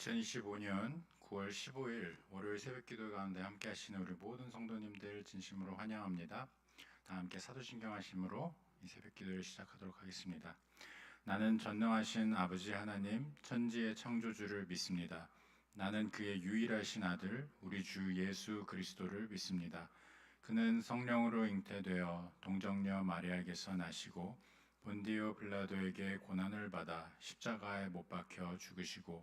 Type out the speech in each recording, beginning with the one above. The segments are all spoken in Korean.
2025년 9월 15일 월요일 새벽 기도 가운데 함께 하시는 우리 모든 성도님들 진심으로 환영합니다. 다 함께 사도신경 하심으로 이 새벽 기도를 시작하도록 하겠습니다. 나는 전능하신 아버지 하나님 천지의 창조주를 믿습니다. 나는 그의 유일하신 아들 우리 주 예수 그리스도를 믿습니다. 그는 성령으로 잉태되어 동정녀 마리아에게서 나시고 본디오 빌라도에게 고난을 받아 십자가에 못 박혀 죽으시고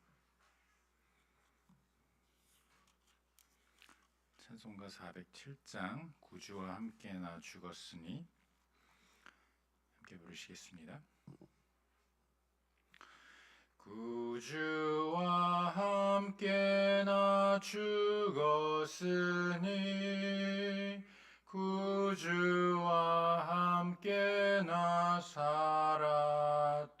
찬송가 407장 구주와 함께 나 죽었으니 함께 부르시겠습니다. 구주와 함께 나 죽었으니 구주와 함께 나 살았도다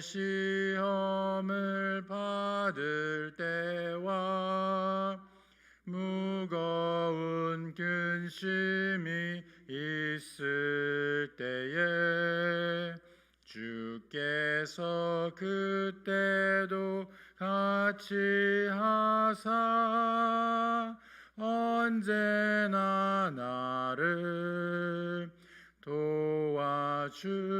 시험을 받을 때와 무거운 근심이 있을 때에 주께서 그때도 같이 하사 언제나 나를 도와주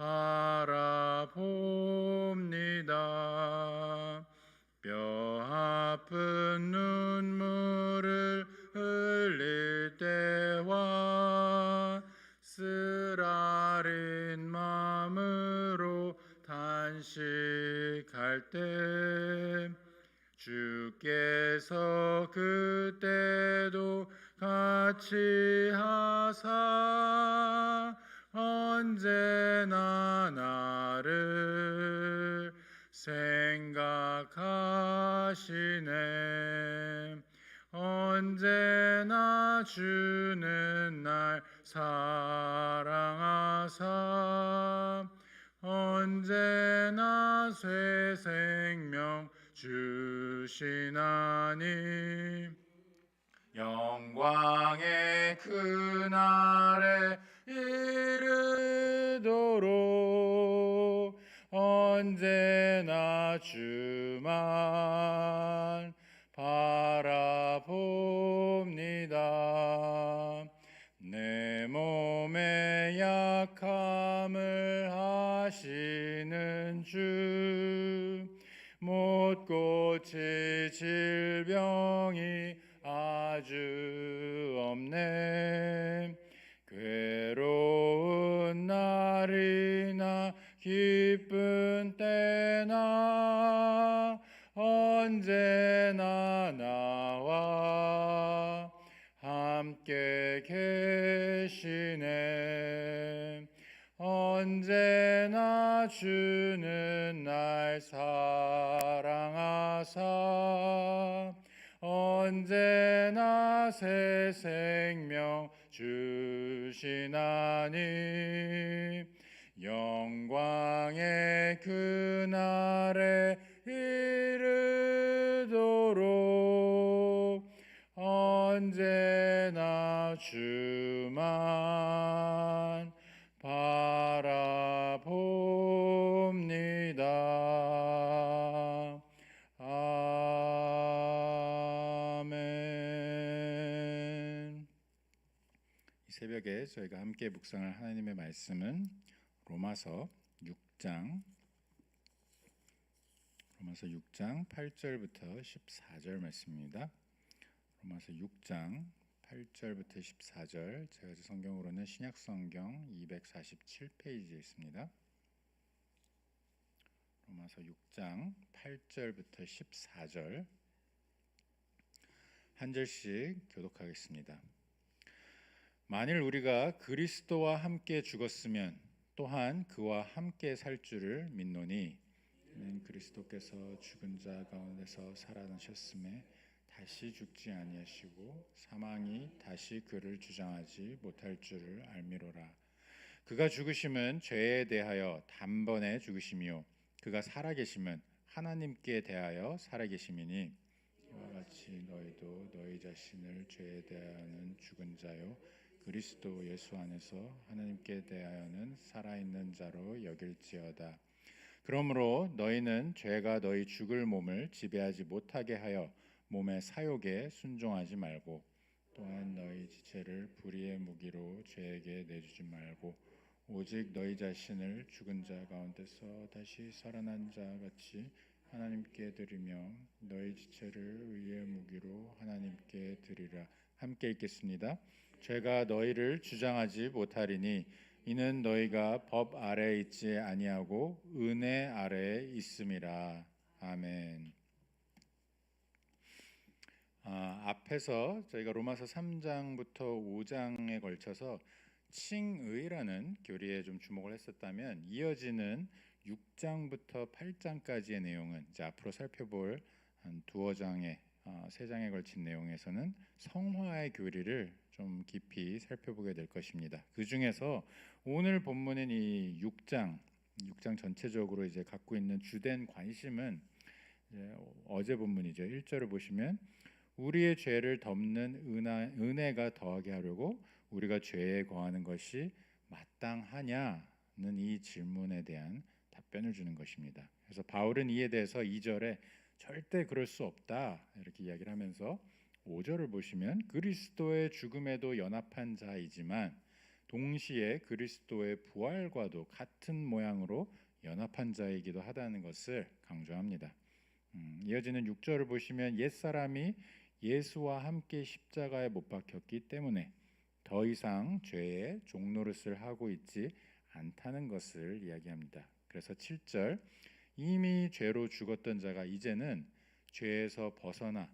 바라봅니다. 뼈 아픈 눈물을 흘릴 때와 쓰라린 마음으로 단식할 때 주께서 그때도 같이 하사 언제나 나를 생각하시네. 언제나 주는 날 사랑하사. 언제나 새 생명 주시나니. 영광의 그날에 이르도록 언제나 주만 바라봅니다. 내 몸의 약함을 하시는 주, 못 고칠 질병이 아주 없네. 괴로운 날이나 기쁜 때나 언제나 나와 함께 계시네. 언제나 주는 날 사랑하사 언제나 새 생명 주시나니 영광의 그날 새벽에 저희가 함께 묵상할 하나님의 말씀은 로마서 6장 로마서 6장 8절부터 14절 말씀입니다. 로마서 6장 8절부터 14절 제가 제 성경으로는 신약 성경 247페이지에 있습니다. 로마서 6장 8절부터 14절 한 절씩 교독하겠습니다. 만일 우리가 그리스도와 함께 죽었으면 또한 그와 함께 살 줄을 믿노니 이는 그리스도께서 죽은 자 가운데서 살아나셨음에 다시 죽지 아니하시고 사망이 다시 그를 주장하지 못할 줄을 알미로라. 그가 죽으심은 죄에 대하여 단번에 죽으심이요 그가 살아계심은 하나님께 대하여 살아계심이니 이와 같이 너희도 너희 자신을 죄에 대하여는 죽은 자요 그리스도 예수 안에서 하나님께 대하여는 살아있는 자로 여길지어다. 그러므로 너희는 죄가 너희 죽을 몸을 지배하지 못하게 하여 몸의 사욕에 순종하지 말고 또한 너희 지체를 불의의 무기로 죄에게 내주지 말고 오직 너희 자신을 죽은 자 가운데서 다시 살아난 자 같이 하나님께 드리며 너희 지체를 의의 무기로 하나님께 드리라 함께 읽겠습니다. 죄가 너희를 주장하지 못하리니 이는 너희가 법 아래에 있지 아니하고 은혜 아래에 있음이라. 아멘. 아, 앞에서 저희가 로마서 3장부터 5장에 걸쳐서 칭의라는 교리에 좀 주목을 했었다면 이어지는 6장부터 8장까지의 내용은 이제 앞으로 살펴볼 한 두어 장의 어, 세 장에 걸친 내용에서는 성화의 교리를 좀 깊이 살펴보게 될 것입니다. 그 중에서 오늘 본문인 이 6장, 6장 전체적으로 이제 갖고 있는 주된 관심은 어제 본문이죠. 1절을 보시면 우리의 죄를 덮는 은하, 은혜가 더하게 하려고 우리가 죄에 거하는 것이 마땅하냐는 이 질문에 대한 답변을 주는 것입니다. 그래서 바울은 이에 대해서 2절에 절대 그럴 수 없다 이렇게 이야기를 하면서 5절을 보시면 그리스도의 죽음에도 연합한 자이지만 동시에 그리스도의 부활과도 같은 모양으로 연합한 자이기도 하다는 것을 강조합니다. 음, 이어지는 6절을 보시면 옛 사람이 예수와 함께 십자가에 못 박혔기 때문에 더 이상 죄의 종노릇을 하고 있지 않다는 것을 이야기합니다. 그래서 7절 이미 죄로 죽었던 자가 이제는 죄에서 벗어나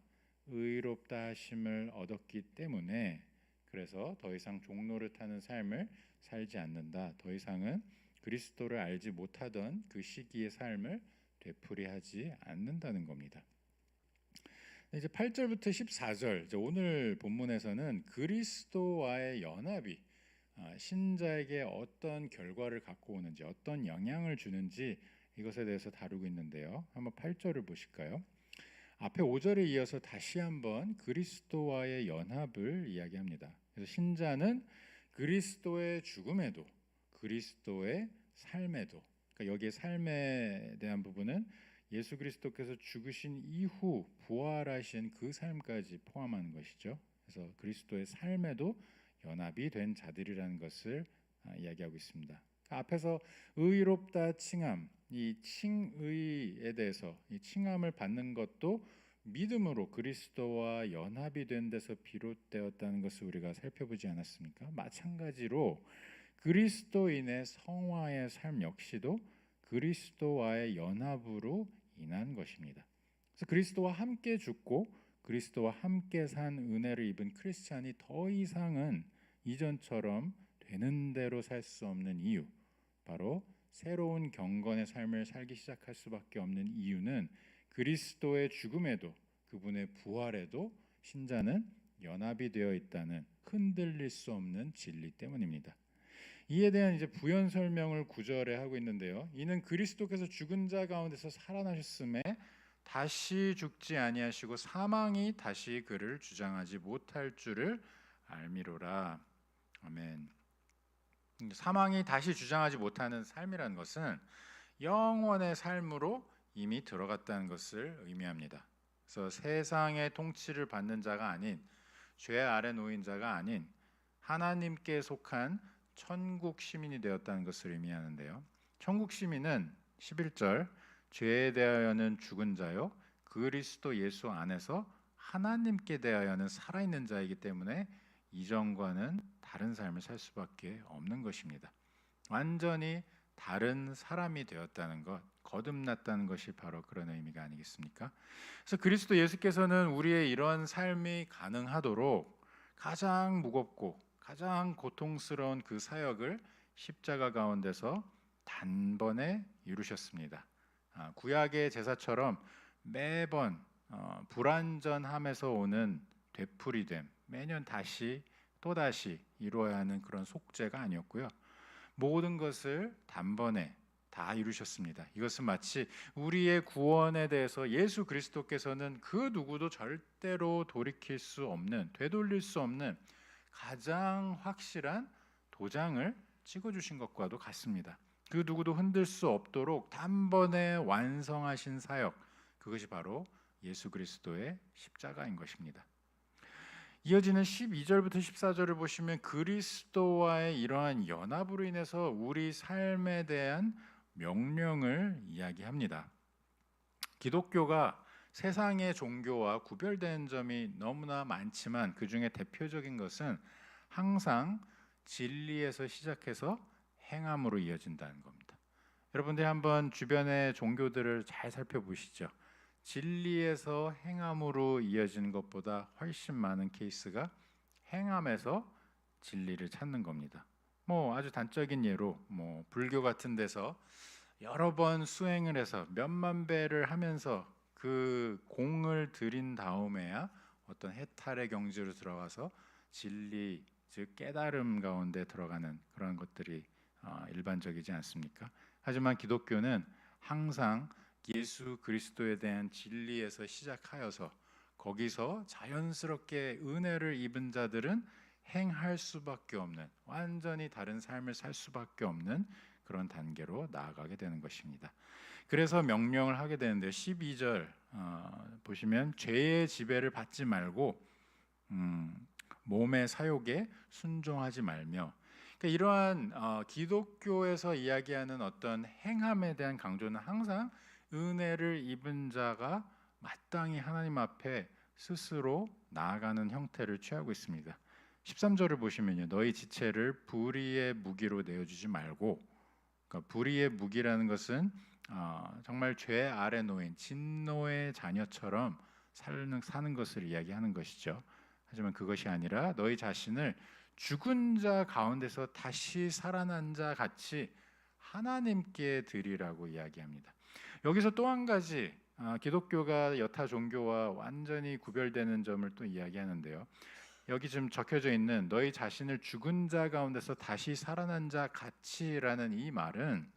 의롭다 하심을 얻었기 때문에 그래서 더 이상 종노릇하는 삶을 살지 않는다. 더 이상은 그리스도를 알지 못하던 그 시기의 삶을 되풀이하지 않는다는 겁니다. 이제 8절부터 14절 이제 오늘 본문에서는 그리스도와의 연합이 아, 신자에게 어떤 결과를 갖고 오는지 어떤 영향을 주는지 이것에 대해서 다루고 있는데요. 한번 8절을 보실까요? 앞에 5절에 이어서 다시 한번 그리스도와의 연합을 이야기합니다. 그래서 신자는 그리스도의 죽음에도 그리스도의 삶에도 그러니까 여기에 삶에 대한 부분은 예수 그리스도께서 죽으신 이후 부활하신 그 삶까지 포함하는 것이죠. 그래서 그리스도의 삶에도 연합이 된 자들이라는 것을 아, 이야기하고 있습니다. 앞에서 의롭다 칭함, 이 칭의에 대해서 이 칭함을 받는 것도 믿음으로 그리스도와 연합이 된 데서 비롯되었다는 것을 우리가 살펴보지 않았습니까? 마찬가지로 그리스도인의 성화의 삶 역시도 그리스도와의 연합으로 인한 것입니다. 그래서 그리스도와 함께 죽고 그리스도와 함께 산 은혜를 입은 크리스찬이 더 이상은 이전처럼 되는 대로 살 수 없는 이유 바로 새로운 경건의 삶을 살기 시작할 수밖에 없는 이유는 그리스도의 죽음에도 그분의 부활에도 신자는 연합이 되어 있다는 흔들릴 수 없는 진리 때문입니다. 이에 대한 이제 부연 설명을 구절에 하고 있는데요. 이는 그리스도께서 죽은 자 가운데서 살아나셨음에 다시 죽지 아니하시고 사망이 다시 그를 주장하지 못할 줄을 알미로라. 아멘. 사망이 다시 주장하지 못하는 삶이라는 것은 영원의 삶으로 이미 들어갔다는 것을 의미합니다. 그래서 세상의 통치를 받는 자가 아닌 죄 아래 놓인 자가 아닌 하나님께 속한 천국 시민이 되었다는 것을 의미하는데요. 천국 시민은 11절 죄에 대하여는 죽은 자요 그리스도 예수 안에서 하나님께 대하여는 살아있는 자이기 때문에 이전과는 다른 삶을 살 수밖에 없는 것입니다. 완전히 다른 사람이 되었다는 것, 거듭났다는 것이 바로 그런 의미가 아니겠습니까? 그래서 그리스도 예수께서는 우리의 이런 삶이 가능하도록 가장 무겁고 가장 고통스러운 그 사역을 십자가 가운데서 단번에 이루셨습니다. 아, 구약의 제사처럼 매번 어, 불완전함에서 오는 되풀이됨, 매년 다시 또 다시 이루어야 하는 그런 속죄가 아니었고요. 모든 것을 단번에 다 이루셨습니다. 이것은 마치 우리의 구원에 대해서 예수 그리스도께서는 그 누구도 절대로 돌이킬 수 없는 되돌릴 수 없는 가장 확실한 도장을 찍어 주신 것과도 같습니다. 그 누구도 흔들 수 없도록 단번에 완성하신 사역 그것이 바로 예수 그리스도의 십자가인 것입니다. 이어지는 12절부터 14절을 보시면 그리스도와의 이러한 연합으로 인해서 우리 삶에 대한 명령을 이야기합니다. 기독교가 세상의 종교와 구별된 점이 너무나 많지만 그 중에 대표적인 것은 항상 진리에서 시작해서 행함으로 이어진다는 겁니다. 여러분들이 한번 주변의 종교들을 잘 살펴보시죠. 진리에서 행함으로 이어지는 것보다 훨씬 많은 케이스가 행함에서 진리를 찾는 겁니다. 뭐 아주 단적인 예로 뭐 불교 같은 데서 여러 번 수행을 해서 몇만 배를 하면서 그 공을 들인 다음에야 어떤 해탈의 경지로 들어가서 진리 즉 깨달음 가운데 들어가는 그런 것들이 어, 일반적이지 않습니까? 하지만 기독교는 항상 예수 그리스도에 대한 진리에서 시작하여서 거기서 자연스럽게 은혜를 입은 자들은 행할 수밖에 없는 완전히 다른 삶을 살 수밖에 없는 그런 단계로 나아가게 되는 것입니다. 그래서 명령을 하게 되는데 12절 어, 보시면 죄의 지배를 받지 말고 음, 몸의 사욕에 순종하지 말며 그러니까 이러한 어, 기독교에서 이야기하는 어떤 행함에 대한 강조는 항상 은혜를 입은 자가 마땅히 하나님 앞에 스스로 나아가는 형태를 취하고 있습니다. 13절을 보시면요. 너희 지체를 불의의 무기로 내어주지 말고 그러니까 불의의 무기라는 것은 어, 정말 죄 아래 놓인 진노의 자녀처럼 사는, 사는 것을 이야기하는 것이죠. 하지만 그것이 아니라 너희 자신을 죽은 자 가운데서 다시 살아난 자 같이 하나님께 드리라고 이야기합니다. 여기서 또 한 가지 아, 기독교가 여타 종교와 완전히 구별되는 점을 또 이야기하는데요. 여기 지금 적혀져 있는 너희 자신을 죽은 자 가운데서 다시 살아난 자 같이라는 이 말은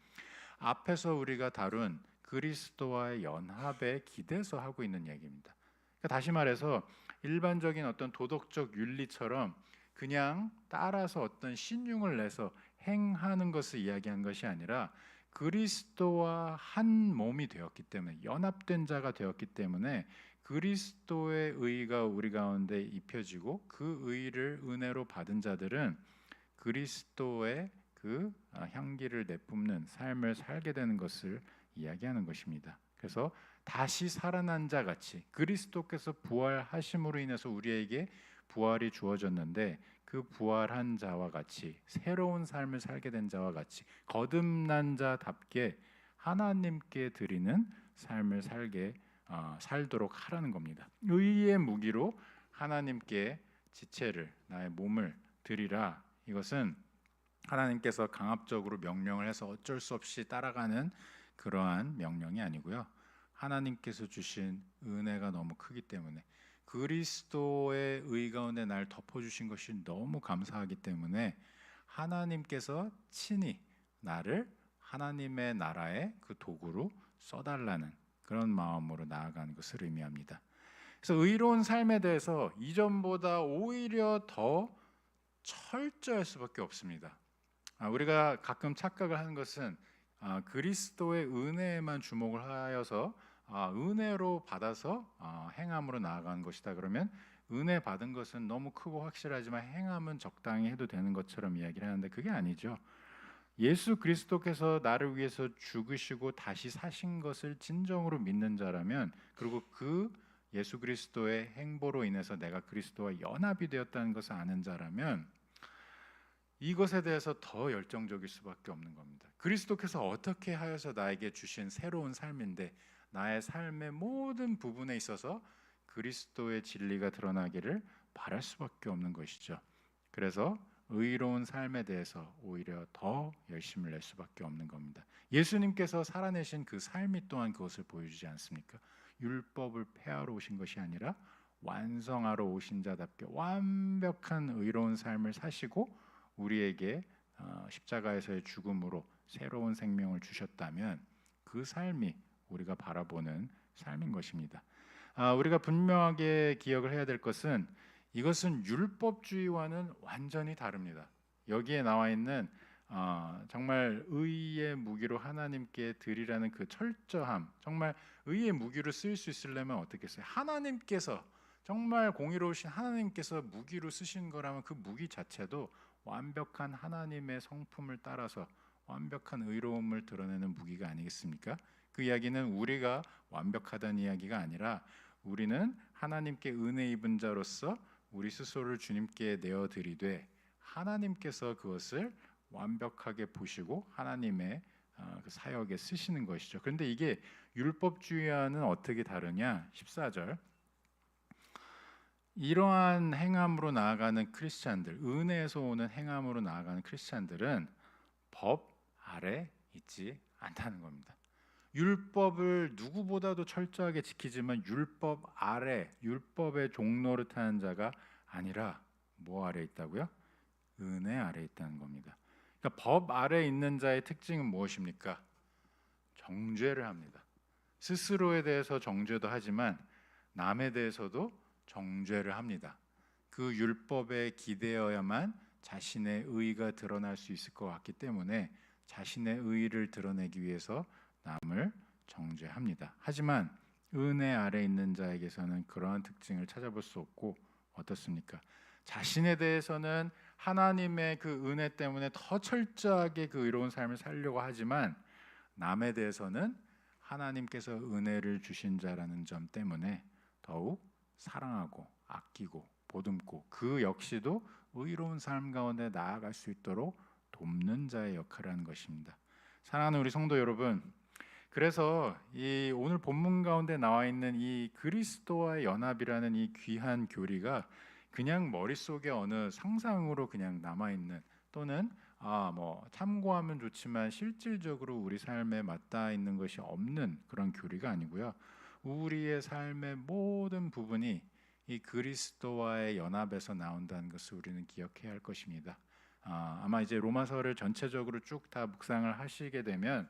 앞에서 우리가 다룬 그리스도와의 연합에 기대서 하고 있는 얘기입니다. 그러니까 다시 말해서 일반적인 어떤 도덕적 윤리처럼 그냥 따라서 어떤 신용을 내서 행하는 것을 이야기한 것이 아니라 그리스도와 한 몸이 되었기 때문에 연합된 자가 되었기 때문에 그리스도의 의가 우리 가운데 입혀지고 그 의를 은혜로 받은 자들은 그리스도의 그 아, 향기를 내뿜는 삶을 살게 되는 것을 이야기하는 것입니다. 그래서 다시 살아난 자 같이 그리스도께서 부활하심으로 인해서 우리에게 부활이 주어졌는데 그 부활한 자와 같이 새로운 삶을 살게 된 자와 같이 거듭난 자답게 하나님께 드리는 삶을 살게 어, 살도록 하라는 겁니다. 의의 무기로 하나님께 지체를 나의 몸을 드리라. 이것은 하나님께서 강압적으로 명령을 해서 어쩔 수 없이 따라가는 그러한 명령이 아니고요. 하나님께서 주신 은혜가 너무 크기 때문에 그리스도의 의 가운데 날 덮어 주신 것이 너무 감사하기 때문에 하나님께서 친히 나를 하나님의 나라의 그 도구로 써달라는 그런 마음으로 나아가는 것을 의미합니다. 그래서 의로운 삶에 대해서 이전보다 오히려 더 철저할 수밖에 없습니다. 아, 우리가 가끔 착각을 하는 것은 아, 그리스도의 은혜에만 주목을 하여서 아, 은혜로 받아서 아, 행함으로 나아가는 것이다. 그러면 은혜 받은 것은 너무 크고 확실하지만 행함은 적당히 해도 되는 것처럼 이야기를 하는데 그게 아니죠. 예수 그리스도께서 나를 위해서 죽으시고 다시 사신 것을 진정으로 믿는 자라면 그리고 그 예수 그리스도의 행보로 인해서 내가 그리스도와 연합이 되었다는 것을 아는 자라면 이것에 대해서 더 열정적일 수밖에 없는 겁니다. 그리스도께서 어떻게 하여서 나에게 주신 새로운 삶인데 나의 삶의 모든 부분에 있어서 그리스도의 진리가 드러나기를 바랄 수밖에 없는 것이죠. 그래서 의로운 삶에 대해서 오히려 더 열심을 낼 수밖에 없는 겁니다. 예수님께서 살아내신 그 삶이 또한 그것을 보여주지 않습니까? 율법을 폐하러 오신 것이 아니라 완성하러 오신 자답게 완벽한 의로운 삶을 사시고 우리에게 어, 십자가에서의 죽음으로 새로운 생명을 주셨다면 그 삶이 우리가 바라보는 삶인 것입니다. 아, 우리가 분명하게 기억을 해야 될 것은 이것은 율법주의와는 완전히 다릅니다. 여기에 나와 있는 어, 정말 의의 무기로 하나님께 드리라는 그 철저함, 정말 의의 무기로 쓰일 수 있으려면 어떻게 써요? 하나님께서 정말 공의로우신 하나님께서 무기로 쓰신 거라면 그 무기 자체도 완벽한 하나님의 성품을 따라서 완벽한 의로움을 드러내는 무기가 아니겠습니까? 그 이야기는 우리가 완벽하다는 이야기가 아니라 우리는 하나님께 은혜 입은 자로서 우리 스스로를 주님께 내어 드리되 하나님께서 그것을 완벽하게 보시고 하나님의 어, 그 사역에 쓰시는 것이죠. 그런데 이게 율법주의와는 어떻게 다르냐? 14절. 이러한 행함으로 나아가는 크리스찬들, 은혜에서 오는 행함으로 나아가는 크리스찬들은 법 아래 있지 않다는 겁니다. 율법을 누구보다도 철저하게 지키지만 율법 아래, 율법의 종로를 타는 자가 아니라 뭐 아래 있다고요? 은혜 아래 있다는 겁니다. 그러니까 법 아래 있는 자의 특징은 무엇입니까? 정죄를 합니다. 스스로에 대해서 정죄도 하지만 남에 대해서도 정죄를 합니다. 그 율법에 기대어야만 자신의 의가 드러날 수 있을 것 같기 때문에 자신의 의를 드러내기 위해서 남을 정죄합니다. 하지만 은혜 아래 있는 자에게서는 그러한 특징을 찾아볼 수 없고 어떻습니까? 자신에 대해서는 하나님의 그 은혜 때문에 더 철저하게 그 의로운 삶을 살려고 하지만 남에 대해서는 하나님께서 은혜를 주신 자라는 점 때문에 더욱 사랑하고 아끼고 보듬고 그 역시도 의로운 삶 가운데 나아갈 수 있도록 돕는 자의 역할을 하는 것입니다. 사랑하는 우리 성도 여러분, 그래서 이 오늘 본문 가운데 나와 있는 이 그리스도와의 연합이라는 이 귀한 교리가 그냥 머릿속에 어느 상상으로 그냥 남아 있는 또는 아 뭐 참고하면 좋지만 실질적으로 우리 삶에 맞닿아 있는 것이 없는 그런 교리가 아니고요. 우리의 삶의 모든 부분이 이 그리스도와의 연합에서 나온다는 것을 우리는 기억해야 할 것입니다. 아, 아마 이제 로마서를 전체적으로 쭉 다 묵상을 하시게 되면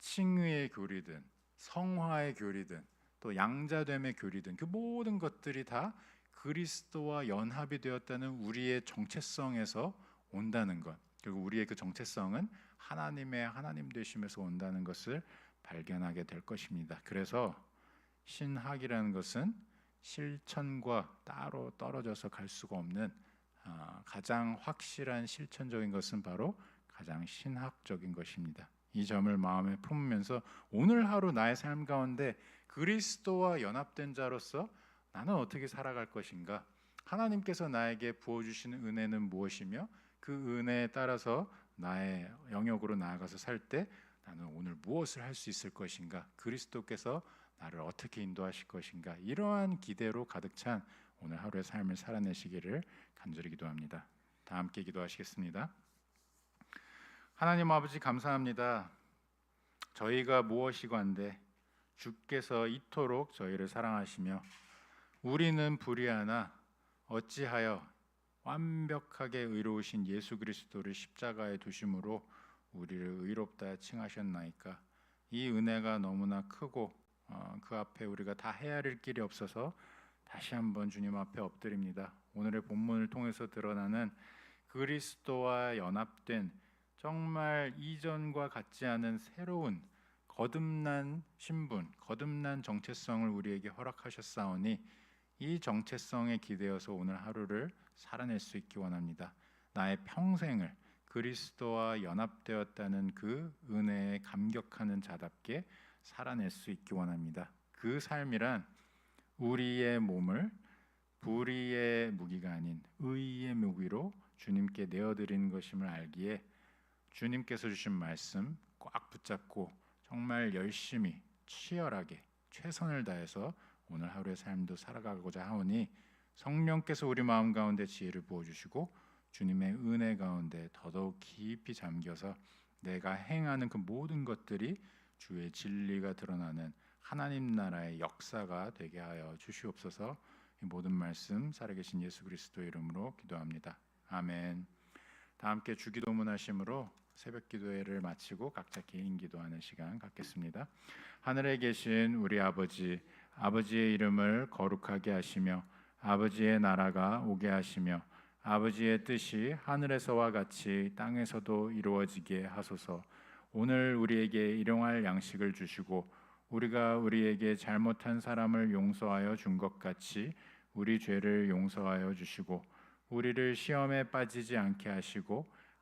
칭의의 교리든 성화의 교리든 또 양자됨의 교리든 그 모든 것들이 다 그리스도와 연합이 되었다는 우리의 정체성에서 온다는 것 그리고 우리의 그 정체성은 하나님의 하나님 되심에서 온다는 것을 발견하게 될 것입니다. 그래서 신학이라는 것은 실천과 따로 떨어져서 갈 수가 없는 어, 가장 확실한 실천적인 것은 바로 가장 신학적인 것입니다. 이 점을 마음에 품으면서 오늘 하루 나의 삶 가운데 그리스도와 연합된 자로서 나는 어떻게 살아갈 것인가? 하나님께서 나에게 부어 주시는 은혜는 무엇이며 그 은혜에 따라서 나의 영역으로 나아가서 살 때 나는 오늘 무엇을 할 수 있을 것인가? 그리스도께서 나를 어떻게 인도하실 것인가? 이러한 기대로 가득 찬 오늘 하루의 삶을 살아내시기를 간절히 기도합니다. 다 함께 기도하시겠습니다. 하나님 아버지 감사합니다. 저희가 무엇이건데 주께서 이토록 저희를 사랑하시며 우리는 불의하나 어찌하여 완벽하게 의로우신 예수 그리스도를 십자가에 두심으로 우리를 의롭다 칭하셨나이까 이 은혜가 너무나 크고 어, 그 앞에 우리가 다 헤아릴 길이 없어서 다시 한번 주님 앞에 엎드립니다. 오늘의 본문을 통해서 드러나는 그리스도와 연합된 정말 이전과 같지 않은 새로운 거듭난 신분, 거듭난 정체성을 우리에게 허락하셨사오니 이 정체성에 기대어서 오늘 하루를 살아낼 수 있기 원합니다. 나의 평생을 그리스도와 연합되었다는 그 은혜에 감격하는 자답게 살아낼 수 있기 원합니다. 그 삶이란 우리의 몸을 불의의 무기가 아닌 의의 무기로 주님께 내어드리는 것임을 알기에 주님께서 주신 말씀 꽉 붙잡고 정말 열심히 치열하게 최선을 다해서 오늘 하루의 삶도 살아가고자 하오니 성령께서 우리 마음 가운데 지혜를 부어 주시고 주님의 은혜 가운데 더더욱 깊이 잠겨서 내가 행하는 그 모든 것들이 주의 진리가 드러나는 하나님 나라의 역사가 되게 하여 주시옵소서. 이 모든 말씀 살아계신 예수 그리스도의 이름으로 기도합니다. 아멘. 다 함께 주기도문 하심으로 새벽 기도회를 마치고 각자 개인 기도하는 시간 갖겠습니다. 하늘에 계신 우리 아버지 아버지의 이름을 거룩하게 하시며 아버지의 나라가 오게 하시며 아버지의 뜻이 하늘에서와 같이 땅에서도 이루어지게 하소서. 오늘 우리에게 일용할 양식을 주시고 우리가 우리에게 잘못한 사람을 용서하여 준 것 같이 우리 죄를 용서하여 주시고 우리를 시험에 빠지지 않게 하시고